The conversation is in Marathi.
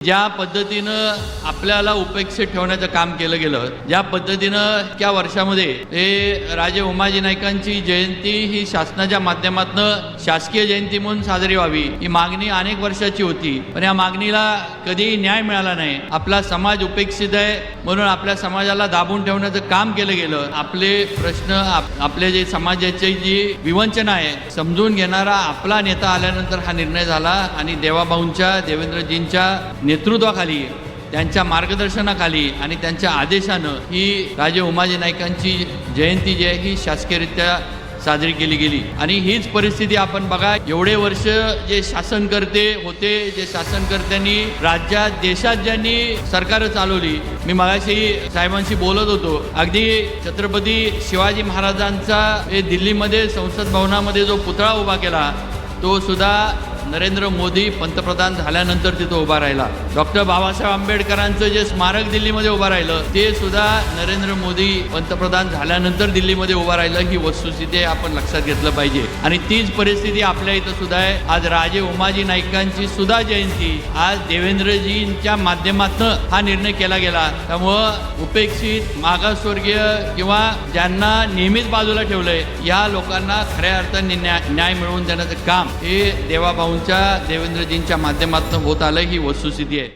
ज्या पद्धतीनं आपल्याला उपेक्षित ठेवण्याचं काम केलं गेलं ज्या पद्धतीनं त्या वर्षामध्ये हे राजे उमाजी नाईकांची जयंती ही शासनाच्या माध्यमातून शासकीय जयंती म्हणून साजरी व्हावी. ही मागणी अनेक वर्षाची होती. पण या मागणीला कधीही न्याय मिळाला नाही. आपला समाज उपेक्षित आहे म्हणून आपल्या समाजाला दाबून ठेवण्याचं काम केलं गेलं. आपले प्रश्न आप- आपले जे समाजाची जी विवंचना आहे समजून घेणारा आपला नेता आल्यानंतर हा निर्णय झाला आणि देवाभाऊंच्या देवेंद्रजींच्या नेतृत्वाखाली त्यांच्या मार्गदर्शनाखाली आणि त्यांच्या आदेशानं ही राजे उमाजी नाईकांची जयंती जी आहे ही शासकीयरित्या साजरी केली गेली. आणि हीच परिस्थिती आपण बघा एवढे वर्ष जे शासनकर्ते होते जे शासनकर्त्यांनी राज्यात देशात ज्यांनी सरकार चालवली मी मगाशी साहेबांशी बोलत होतो. अगदी छत्रपती शिवाजी महाराजांचा हे दिल्लीमध्ये संसद भवनामध्ये जो पुतळा उभा केला तो सुद्धा नरेंद्र मोदी पंतप्रधान झाल्यानंतर तिथं उभा राहिला. डॉक्टर बाबासाहेब आंबेडकरांचं जे स्मारक दिल्लीमध्ये उभं राहिलं ते सुद्धा नरेंद्र मोदी पंतप्रधान झाल्यानंतर दिल्लीमध्ये उभं राहिलं ही वस्तुस्थिती आपण लक्षात घेतलं पाहिजे. आणि तीच परिस्थिती आपल्या इथं सुद्धा आहे. आज राजे उमाजी नाईकांची सुद्धा जयंती. आज देवेंद्रजींच्या माध्यमातून हा निर्णय केला गेला. त्यामुळं उपेक्षित मागासवर्गीय किंवा ज्यांना नेहमीच बाजूला ठेवलंय या लोकांना खऱ्या अर्थाने न्याय न्याय मिळवून देण्याचं काम हे देवाभाऊंच्या देवेंद्रजींच्या माध्यमातून होत आलं ही वस्तुस्थिती आहे.